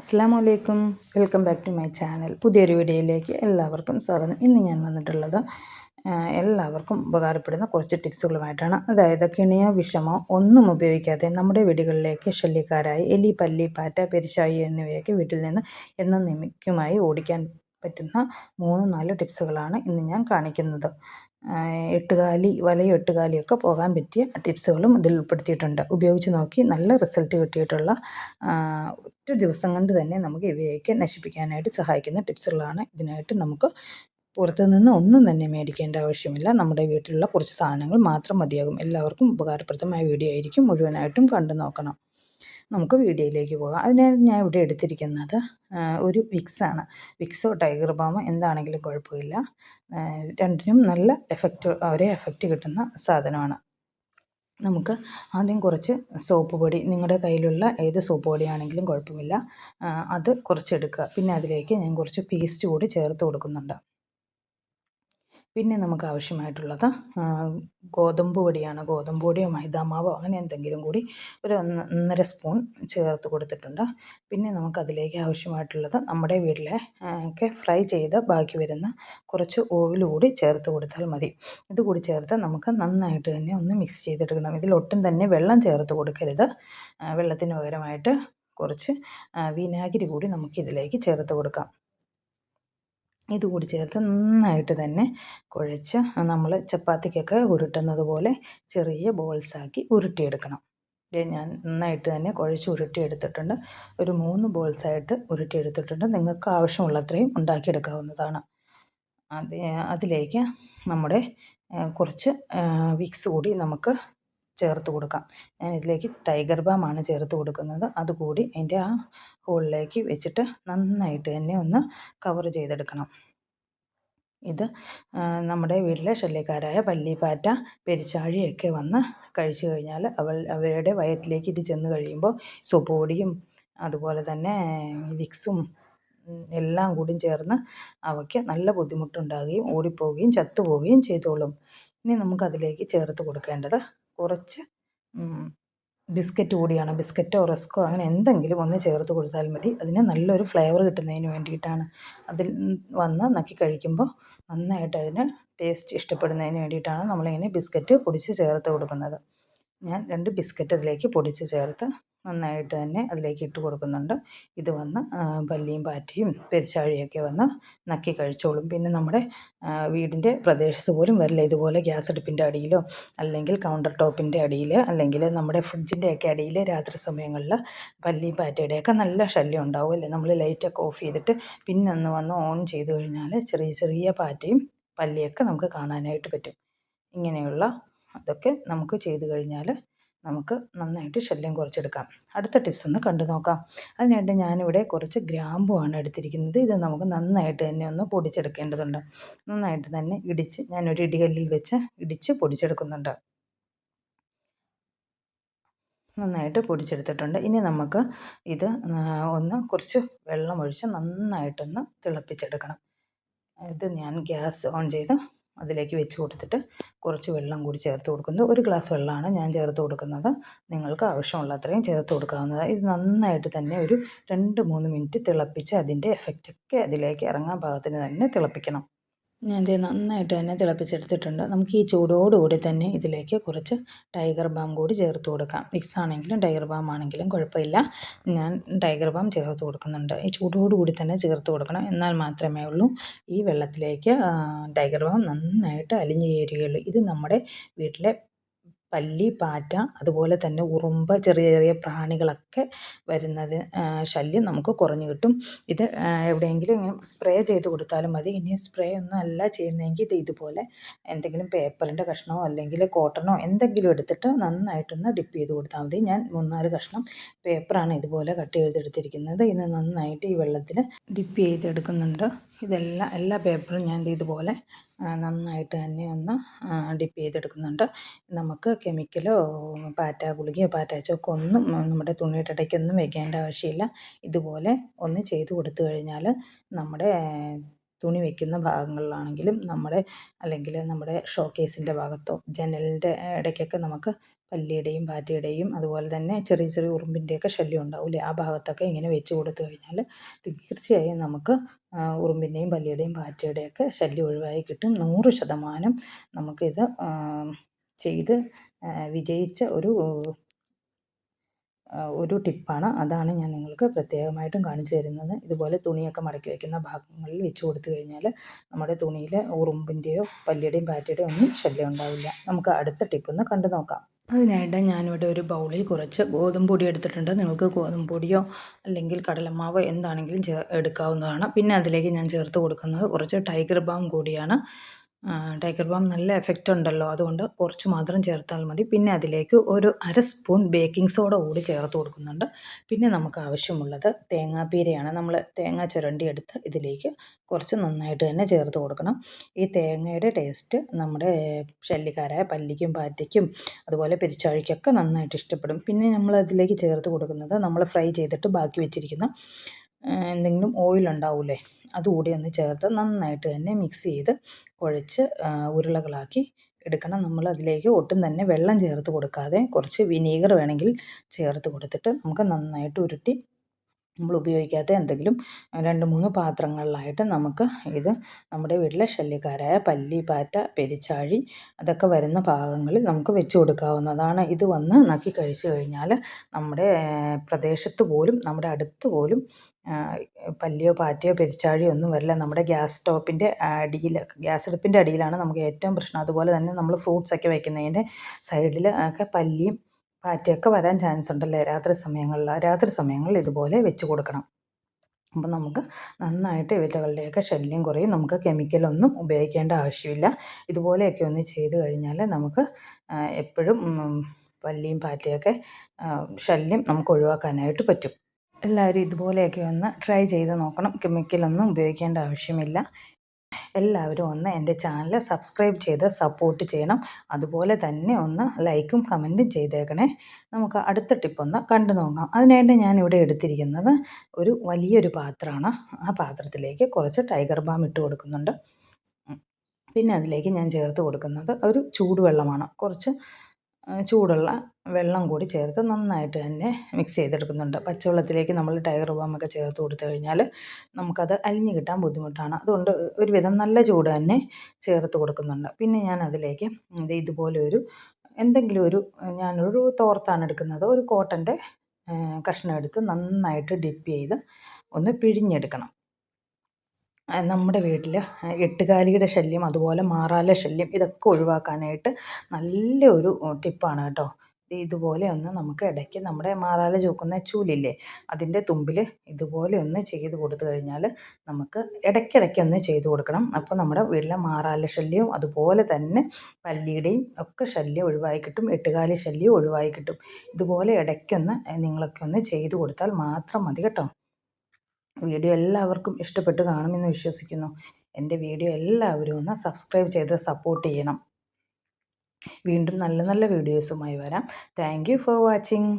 അസ്സാം വലൈക്കും welcome back to my channel. പുതിയൊരു വീഡിയോയിലേക്ക് എല്ലാവർക്കും സ്വാഗതം. ഇന്ന് ഞാൻ വന്നിട്ടുള്ളത് എല്ലാവർക്കും ഉപകാരപ്പെടുന്ന കുറച്ച് ടിപ്സുകളുമായിട്ടാണ്. അതായത് കിണിയോ വിഷമോ ഒന്നും ഉപയോഗിക്കാതെ നമ്മുടെ വീടുകളിലേക്ക് ശല്യക്കാരായി എലി പല്ലി പാറ്റ പെരിശായി എന്നിവയൊക്കെ വീട്ടിൽ നിന്ന് എന്ന നിമിക്കുമായി ഓടിക്കാൻ പറ്റുന്ന മൂന്ന് നാല് ടിപ്സുകളാണ് ഇന്ന് ഞാൻ കാണിക്കുന്നത്. എട്ടുകാലി വലയും എട്ടുകാലിയൊക്കെ പോകാൻ പറ്റിയ ടിപ്സുകളും ഇതിൽ ഉൾപ്പെടുത്തിയിട്ടുണ്ട്. ഉപയോഗിച്ച് നോക്കി നല്ല റിസൾട്ട് കിട്ടിയിട്ടുള്ള ഒറ്റ ദിവസം കൊണ്ട് തന്നെ നമുക്ക് ഇവയൊക്കെ നശിപ്പിക്കാനായിട്ട് സഹായിക്കുന്ന ടിപ്സുകളാണ്. ഇതിനായിട്ട് നമുക്ക് പുറത്തു നിന്ന് ഒന്നും തന്നെ മേടിക്കേണ്ട ആവശ്യമില്ല. നമ്മുടെ വീട്ടിലുള്ള കുറച്ച് സാധനങ്ങൾ മാത്രം മതിയാകും. എല്ലാവർക്കും ഉപകാരപ്രദമായ വീഡിയോ ആയിരിക്കും മുഴുവനായിട്ടും കണ്ടു നോക്കണം. നമുക്ക് വീഡിയോയിലേക്ക് പോകാം. അതിനായി ഞാൻ ഇവിടെ എടുത്തിരിക്കുന്നത് ഒരു വിക്സാണ് വിക്സോ ടൈഗർ ബാമോ എന്താണെങ്കിലും കുഴപ്പമില്ല. രണ്ടിനും നല്ല എഫക്റ്റ് ഒരേ എഫക്റ്റ് കിട്ടുന്ന സാധനമാണ്. നമുക്ക് ആദ്യം കുറച്ച് സോപ്പ് പൊടി നിങ്ങളുടെ കയ്യിലുള്ള ഏത് സോപ്പ് പൊടിയാണെങ്കിലും കുഴപ്പമില്ല. അത് കുറച്ചെടുക്കുക പിന്നെ അതിലേക്ക് ഞാൻ കുറച്ച് പേസ്റ്റ് കൂടി ചേർത്ത് കൊടുക്കുന്നുണ്ട്. പിന്നെ നമുക്ക് ആവശ്യമായിട്ടുള്ളത് ഗോതമ്പ് പൊടിയാണ്. ഗോതമ്പ് പൊടിയോ മൈദാമാവോ അങ്ങനെ എന്തെങ്കിലും കൂടി ഒരു ഒന്നര സ്പൂൺ ചേർത്ത് കൊടുത്തിട്ടുണ്ട്. പിന്നെ നമുക്കതിലേക്ക് ആവശ്യമായിട്ടുള്ളത് നമ്മുടെ വീട്ടിലെ ഒക്കെ ഫ്രൈ ചെയ്ത് ബാക്കി വരുന്ന കുറച്ച് ഓയിൽ കൂടി ചേർത്ത് കൊടുത്താൽ മതി. ഇത് കൂടി ചേർത്ത് നമുക്ക് നന്നായിട്ട് തന്നെ ഒന്ന് മിക്സ് ചെയ്തെടുക്കണം. ഇതിലൊട്ടും തന്നെ വെള്ളം ചേർത്ത് കൊടുക്കരുത്. വെള്ളത്തിന് പകരമായിട്ട് കുറച്ച് വിനാഗിരി കൂടി നമുക്കിതിലേക്ക് ചേർത്ത് കൊടുക്കാം. ഇതുകൂടി ചേർത്ത് നന്നായിട്ട് തന്നെ കുഴച്ച് നമ്മൾ ചപ്പാത്തിക്കൊക്കെ ഉരുട്ടുന്നത് പോലെ ചെറിയ ബോൾസാക്കി ഉരുട്ടിയെടുക്കണം. ഞാൻ നന്നായിട്ട് തന്നെ കുഴച്ച് ഉരുട്ടിയെടുത്തിട്ടുണ്ട്. ഒരു മൂന്ന് ബോൾസായിട്ട് ഉരുട്ടിയെടുത്തിട്ടുണ്ട്. നിങ്ങൾക്ക് ആവശ്യമുള്ളത്രയും ഉണ്ടാക്കിയെടുക്കാവുന്നതാണ്. അത് അതിലേക്ക് നമ്മുടെ കുറച്ച് വിക്സ് കൂടി നമുക്ക് ചേർത്ത് കൊടുക്കാം. ഞാൻ ഇതിലേക്ക് ടൈഗർ ബാമാണ് ചേർത്ത് കൊടുക്കുന്നത്. അതുകൂടി അതിന്റെ ആ ഹോളിലേക്ക് വെച്ചിട്ട് നന്നായിട്ട് തന്നെ ഒന്ന് കവർ ചെയ്തെടുക്കണം. ഇത് നമ്മുടെ വീട്ടിലെ ശല്യക്കാരായ പല്ലിപ്പാറ്റ പെരിച്ചാഴിയൊക്കെ വന്ന് കഴിച്ചു കഴിഞ്ഞാൽ അവൾ അവരുടെ വയറ്റിലേക്ക് ഇത് ചെന്ന് കഴിയുമ്പോൾ സുപോടിയും അതുപോലെ തന്നെ വിക്സും എല്ലാം കൂടി ചേർന്ന് അവയ്ക്ക് നല്ല ബുദ്ധിമുട്ടുണ്ടാകുകയും ഓടിപ്പോവുകയും ചത്തുപോവുകയും ചെയ്തോളും. ഇനി നമുക്കതിലേക്ക് ചേർത്ത് കൊടുക്കേണ്ടത് കുറച്ച് ബിസ്ക്കറ്റ് കൂടിയാണ്. ബിസ്ക്കറ്റോ റസ്കോ അങ്ങനെ എന്തെങ്കിലും ഒന്ന് ചേർത്ത് കൊടുത്താൽ മതി. അതിന് നല്ലൊരു ഫ്ലേവർ കിട്ടുന്നതിന് വേണ്ടിയിട്ടാണ്. അതിൽ വന്ന് നക്കി കഴിക്കുമ്പോൾ നന്നായിട്ട് അതിന് ടേസ്റ്റ് ഇഷ്ടപ്പെടുന്നതിന് വേണ്ടിയിട്ടാണ് നമ്മളിങ്ങനെ ബിസ്ക്കറ്റ് പൊടിച്ച് ചേർത്ത് കൊടുക്കുന്നത്. ഞാൻ രണ്ട് ബിസ്ക്കറ്റ് അതിലേക്ക് പൊടിച്ച് ചേർത്ത് നന്നായിട്ട് തന്നെ അതിലേക്ക് ഇട്ട് കൊടുക്കുന്നുണ്ട്. ഇത് വന്ന് പല്ലിയും പാറ്റയും പെരിച്ചാഴിയൊക്കെ വന്ന് നക്കി കഴിച്ചോളും. പിന്നെ നമ്മുടെ വീടിന്റെ പ്രദേശത്ത് പോലും വരില്ല. ഇതുപോലെ ഗ്യാസ് അടുപ്പിന്റെ അടിയിലോ അല്ലെങ്കിൽ കൗണ്ടർ ടോപ്പിന്റെ അടിയിൽ അല്ലെങ്കിൽ നമ്മുടെ ഫ്രിഡ്ജിന്റെയൊക്കെ അടിയിൽ രാത്രി സമയങ്ങളിൽ പല്ലിയും പാറ്റയുടെയൊക്കെ നല്ല ശല്യം ഉണ്ടാവും അല്ലേ? നമ്മൾ ലൈറ്റൊക്കെ ഓഫ് ചെയ്തിട്ട് പിന്നെ ഒന്ന് വന്ന് ഓൺ ചെയ്ത് കഴിഞ്ഞാൽ ചെറിയ ചെറിയ പാറ്റയും പല്ലിയൊക്കെ നമുക്ക് കാണാനായിട്ട് പറ്റും. ഇങ്ങനെയുള്ള അതൊക്കെ നമുക്ക് ചെയ്തു കഴിഞ്ഞാൽ നമുക്ക് നന്നായിട്ട് ശല്യം കുറച്ചെടുക്കാം. അടുത്ത ടിപ്സ് ഒന്ന് കണ്ടു നോക്കാം. അതിനായിട്ട് ഞാനിവിടെ കുറച്ച് ഗ്രാമ്പുമാണ് എടുത്തിരിക്കുന്നത്. ഇത് നമുക്ക് നന്നായിട്ട് തന്നെ ഒന്ന് പൊടിച്ചെടുക്കേണ്ടതുണ്ട്. നന്നായിട്ട് തന്നെ ഇടിച്ച് ഞാനൊരു ഇടികല്ലിൽ വെച്ച് ഇടിച്ച് പൊടിച്ചെടുക്കുന്നുണ്ട്. നന്നായിട്ട് പൊടിച്ചെടുത്തിട്ടുണ്ട്. ഇനി നമുക്ക് ഇത് ഒന്ന് കുറച്ച് വെള്ളം ഒഴിച്ച് നന്നായിട്ടൊന്ന് തിളപ്പിച്ചെടുക്കണം. ഇത് ഞാൻ ഗ്യാസ് ഓൺ ചെയ്ത് അതിലേക്ക് വെച്ച് കൊടുത്തിട്ട് കുറച്ച് വെള്ളം കൂടി ചേർത്ത് കൊടുക്കുന്നത് ഒരു ഗ്ലാസ് വെള്ളമാണ് ഞാൻ ചേർത്ത് കൊടുക്കുന്നത്. നിങ്ങൾക്ക് ആവശ്യമുള്ള അത്രയും ചേർത്ത് കൊടുക്കാവുന്നതാണ് ഇത് നന്നായിട്ട് തന്നെ ഒരു രണ്ട് മൂന്ന് മിനിറ്റ് തിളപ്പിച്ച് അതിന്റെ എഫക്റ്റൊക്കെ അതിലേക്ക് ഇറങ്ങാൻ പാകത്തിന് തന്നെ തിളപ്പിക്കണം. ഞാൻ ഇത് നന്നായിട്ട് തന്നെ തിളപ്പിച്ചെടുത്തിട്ടുണ്ട്. നമുക്ക് ഈ ചൂടോടുകൂടി തന്നെ ഇതിലേക്ക് കുറച്ച് ടൈഗർ ബാം കൂടി ചേർത്ത് കൊടുക്കാം. മിക്സ് ആണെങ്കിലും ടൈഗർ ബാം ആണെങ്കിലും കുഴപ്പമില്ല. ഞാൻ ടൈഗർ ബാം ചേർത്ത് കൊടുക്കുന്നുണ്ട്. ഈ ചൂടോടുകൂടി തന്നെ ചേർത്ത് കൊടുക്കണം. എന്നാൽ മാത്രമേ ഉള്ളൂ. ഈ വെള്ളത്തിലേക്ക് ടൈഗർ ബാം നന്നായിട്ട് അലിഞ്ഞു ചേരുകയുള്ളൂ. ഇത് നമ്മുടെ വീട്ടിലെ പല്ലി പാറ്റ അതുപോലെ തന്നെ ഉറുമ്പ് ചെറിയ ചെറിയ പ്രാണികളൊക്കെ വരുന്നത് ശല്യം നമുക്ക് കുറഞ്ഞു കിട്ടും. ഇത് എവിടെയെങ്കിലും ഇങ്ങനെ സ്പ്രേ ചെയ്ത് കൊടുത്താലും മതി. ഇനി സ്പ്രേ ഒന്നും അല്ല ചെയ്യുന്നതെങ്കിൽ ഇത് ഇതുപോലെ എന്തെങ്കിലും പേപ്പറിന്റെ കഷ്ണമോ അല്ലെങ്കിൽ കോട്ടണോ എന്തെങ്കിലും എടുത്തിട്ട് നന്നായിട്ടൊന്ന് ഡിപ്പ് ചെയ്ത് കൊടുത്താൽ മതി. ഞാൻ മൂന്നാൽ കഷ്ണം പേപ്പറാണ് ഇതുപോലെ കട്ട് ചെയ്തെടുത്തിരിക്കുന്നത്. ഇത് നന്നായിട്ട് ഈ വെള്ളത്തിൽ ഡിപ്പ് ചെയ്തെടുക്കുന്നുണ്ട്. ഇതെല്ലാം എല്ലാ പേപ്പറും ഞാൻ ഇതുപോലെ നന്നായിട്ട് തന്നെ ഒന്ന് ഡിപ്പ് ചെയ്തെടുക്കുന്നുണ്ട്. നമുക്ക് കെമിക്കലോ പാറ്റ ഗുളികയോ പാറ്റാച്ചോക്കോ ചോക്കോ ഒന്നും നമ്മുടെ തുണിയുടെ ഇടയ്ക്കൊന്നും വെക്കേണ്ട ആവശ്യമില്ല. ഇതുപോലെ ഒന്ന് ചെയ്ത് കൊടുത്തു കഴിഞ്ഞാൽ നമ്മുടെ തുണി വെക്കുന്ന ഭാഗങ്ങളിലാണെങ്കിലും നമ്മുടെ അല്ലെങ്കിൽ നമ്മുടെ ഷോക്കേസിന്റെ ഭാഗത്തോ ജനലിന്റെ ഇടയ്ക്കൊക്കെ നമുക്ക് പല്ലിയുടെയും പാറ്റയുടെയും അതുപോലെ തന്നെ ചെറിയ ചെറിയ ഉറുമ്പിന്റെയൊക്കെ ശല്യം ഉണ്ടാവില്ലേ ആ ഭാഗത്തൊക്കെ ഇങ്ങനെ വെച്ച് കൊടുത്തു കഴിഞ്ഞാൽ തീർച്ചയായും നമുക്ക് ഉറുമ്പിന്റെയും പല്ലിയുടെയും പാറ്റയുടെയൊക്കെ ശല്യം ഒഴിവായി കിട്ടും. നൂറ് ശതമാനം നമുക്കിത് ചെയ്ത് വിജയിച്ച ഒരു ഒരു ടിപ്പാണ്. അതാണ് ഞാൻ നിങ്ങൾക്ക് പ്രത്യേകമായിട്ടും കാണിച്ചു തരുന്നത്. ഇതുപോലെ തുണിയൊക്കെ മടക്കി വയ്ക്കുന്ന ഭാഗങ്ങളിൽ വെച്ച് കൊടുത്തു കഴിഞ്ഞാൽ നമ്മുടെ തുണിയിൽ ഉറുമ്പിന്റെയോ പല്ലിയുടെയും പാറ്റയുടെയോ ഒന്നും ശല്യം ഉണ്ടാവില്ല. നമുക്ക് അടുത്ത ടിപ്പ് ഒന്ന് കണ്ടു നോക്കാം. അതിനായിട്ട് ഞാനിവിടെ ഒരു ബൗളിൽ കുറച്ച് ഗോതമ്പ് പൊടി എടുത്തിട്ടുണ്ട്. നിങ്ങൾക്ക് ഗോതമ്പ് പൊടിയോ അല്ലെങ്കിൽ കടലമാവ് എന്താണെങ്കിലും എടുക്കാവുന്നതാണ്. പിന്നെ അതിലേക്ക് ഞാൻ ചേർത്ത് കൊടുക്കുന്നത് കുറച്ച് ടൈഗർ ബാം കൂടിയാണ്. ടൈഗർ ബാം നല്ല എഫക്റ്റ് ഉണ്ടല്ലോ. അതുകൊണ്ട് കുറച്ച് മാത്രം ചേർത്താൽ മതി. പിന്നെ അതിലേക്ക് ഒരു അര സ്പൂൺ ബേക്കിംഗ് സോഡ കൂടി ചേർത്ത് കൊടുക്കുന്നുണ്ട്. പിന്നെ നമുക്ക് ആവശ്യമുള്ളത് തേങ്ങാപ്പീരയാണ്. നമ്മൾ തേങ്ങ ചിരണ്ടി എടുത്ത് ഇതിലേക്ക് കുറച്ച് നന്നായിട്ട് തന്നെ ചേർത്ത് കൊടുക്കണം. ഈ തേങ്ങയുടെ ടേസ്റ്റ് നമ്മുടെ ശല്യക്കാരായ പല്ലിക്കും പാറ്റയ്ക്കും അതുപോലെ പെരിച്ചാഴിക്കൊക്കെ നന്നായിട്ട് ഇഷ്ടപ്പെടും. പിന്നെ നമ്മൾ അതിലേക്ക് ചേർത്ത് കൊടുക്കുന്നത് നമ്മൾ ഫ്രൈ ചെയ്തിട്ട് ബാക്കി വെച്ചിരിക്കുന്ന എന്തെങ്കിലും ഓയിൽ ഉണ്ടാവില്ലേ അതുകൂടി ഒന്ന് ചേർത്ത് നന്നായിട്ട് തന്നെ മിക്സ് ചെയ്ത് കുഴച്ച് ഉരുളകളാക്കി എടുക്കണം. നമ്മൾ അതിലേക്ക് ഒട്ടും തന്നെ വെള്ളം ചേർത്ത് കൊടുക്കാതെ കുറച്ച് വിനീഗർ വേണമെങ്കിൽ ചേർത്ത് കൊടുത്തിട്ട് നമുക്ക് നന്നായിട്ട് ഉരുട്ടി നമ്മൾ ഉപയോഗിക്കാത്ത എന്തെങ്കിലും രണ്ട് മൂന്ന് പാത്രങ്ങളിലായിട്ട് നമുക്ക് ഇത് നമ്മുടെ വീട്ടിലെ ശല്യക്കാരായ പല്ലി പാറ്റ പെരിച്ചാഴി അതൊക്കെ വരുന്ന ഭാഗങ്ങളിൽ നമുക്ക് വെച്ച് കൊടുക്കാവുന്നതാണ്. ഇത് വന്ന് നക്കി കഴിച്ചു കഴിഞ്ഞാൽ നമ്മുടെ പ്രദേശത്ത് പോലും നമ്മുടെ അടുത്ത് പോലും പല്ലിയോ പാറ്റയോ പെരിച്ചാഴിയോ ഒന്നും വരില്ല. നമ്മുടെ ഗ്യാസ് സ്റ്റോപ്പിന്റെ അടിയിൽ ഗ്യാസ് അടുപ്പിന്റെ അടിയിലാണ് നമുക്ക് ഏറ്റവും പ്രശ്നം. അതുപോലെ തന്നെ നമ്മൾ ഫ്രൂട്ട്സൊക്കെ വയ്ക്കുന്നതിന്റെ സൈഡിൽ ഒക്കെ പല്ലിയും പാറ്റയൊക്കെ വരാൻ ചാൻസ് ഉണ്ടല്ലേ? രാത്രി സമയങ്ങളിൽ രാത്രി സമയങ്ങളിൽ ഇതുപോലെ വെച്ച് കൊടുക്കണം. അപ്പം നമുക്ക് നന്നായിട്ട് ഇവറ്റകളുടെയൊക്കെ ശല്യം കുറയും. നമുക്ക് കെമിക്കലൊന്നും ഉപയോഗിക്കേണ്ട ആവശ്യമില്ല. ഇതുപോലെയൊക്കെ ഒന്ന് ചെയ്ത് കഴിഞ്ഞാൽ നമുക്ക് എപ്പോഴും പല്ലിയും പാറ്റയൊക്കെ ശല്യം നമുക്ക് ഒഴിവാക്കാനായിട്ട് പറ്റും. എല്ലാവരും ഇതുപോലെയൊക്കെ ഒന്ന് ട്രൈ ചെയ്ത് നോക്കണം. കെമിക്കലൊന്നും ഉപയോഗിക്കേണ്ട ആവശ്യമില്ല. എല്ലാവരും ഒന്ന് എന്റെ ചാനൽ സബ്സ്ക്രൈബ് ചെയ്ത് സപ്പോർട്ട് ചെയ്യണം. അതുപോലെ തന്നെ ഒന്ന് ലൈക്കും കമന്റും ചെയ്തേക്കണേ. നമുക്ക് അടുത്ത ടിപ്പ് ഒന്ന് കണ്ടു നോക്കാം. അതിനായിട്ട് ഞാനിവിടെ എടുത്തിരിക്കുന്നത് ഒരു വലിയൊരു പാത്രമാണ്. ആ പാത്രത്തിലേക്ക് കുറച്ച് ടൈഗർ ബാം ഇട്ട് കൊടുക്കുന്നുണ്ട്. പിന്നെ അതിലേക്ക് ഞാൻ ചേർത്ത് കൊടുക്കുന്നത് ഒരു ചൂടുവെള്ളമാണ്. കുറച്ച് ചൂടുള്ള വെള്ളം കൂടി ചേർത്ത് നന്നായിട്ട് തന്നെ മിക്സ് ചെയ്തെടുക്കുന്നുണ്ട്. പച്ചവെള്ളത്തിലേക്ക് നമ്മൾ ടൈഗർ ബാമൊക്കെ ചേർത്ത് കൊടുത്തു കഴിഞ്ഞാൽ നമുക്കത് അലിഞ്ഞ് കിട്ടാൻ ബുദ്ധിമുട്ടാണ്. അതുകൊണ്ട് ഒരുവിധം നല്ല ചൂട് തന്നെ ചേർത്ത് കൊടുക്കുന്നുണ്ട്. പിന്നെ ഞാൻ അതിലേക്ക് ഇതുപോലെ ഒരു എന്തെങ്കിലും ഒരു ഞാനൊരു തോർത്താണ് എടുക്കുന്നത്. ഒരു കോട്ടന്റെ കഷ്ണം എടുത്ത് നന്നായിട്ട് ഡിപ്പ് ചെയ്ത് ഒന്ന് പിഴിഞ്ഞെടുക്കണം. നമ്മുടെ വീട്ടിൽ എട്ടുകാലിയുടെ ശല്യം അതുപോലെ മാറാല ശല്യം ഇതൊക്കെ ഒഴിവാക്കാനായിട്ട് നല്ല ഒരു ടിപ്പാണ് കേട്ടോ. ഇതുപോലെ ഒന്ന് നമുക്ക് ഇടയ്ക്ക് നമ്മുടെ മാറാല ചൂക്കുന്ന ചൂലില്ലേ അതിന്റെ തുമ്പിൽ ഇതുപോലെ ഒന്ന് ചെയ്ത് കൊടുത്തു കഴിഞ്ഞാൽ നമുക്ക് ഇടയ്ക്കിടയ്ക്ക് ഒന്ന് ചെയ്ത് കൊടുക്കണം. അപ്പോൾ നമ്മുടെ വീട്ടിലെ മാറാല ശല്യവും അതുപോലെ തന്നെ പല്ലിയുടെയും ഒക്കെ ശല്യം ഒഴിവായി കിട്ടും എട്ടുകാലി ശല്യം ഒഴിവായി കിട്ടും. ഇതുപോലെ ഇടയ്ക്കൊന്ന് നിങ്ങളൊക്കെ ഒന്ന് ചെയ്ത് കൊടുത്താൽ മാത്രം മതി കേട്ടോ. വീഡിയോ എല്ലാവർക്കും ഇഷ്ടപ്പെട്ട് കാണുമെന്ന് വിശ്വസിക്കുന്നു. എന്റെ വീഡിയോ എല്ലാവരും ഒന്ന് സബ്സ്ക്രൈബ് ചെയ്ത് സപ്പോർട്ട് ചെയ്യണം. വീണ്ടും നല്ല നല്ല വീഡിയോസുമായി വരാം. Thank for watching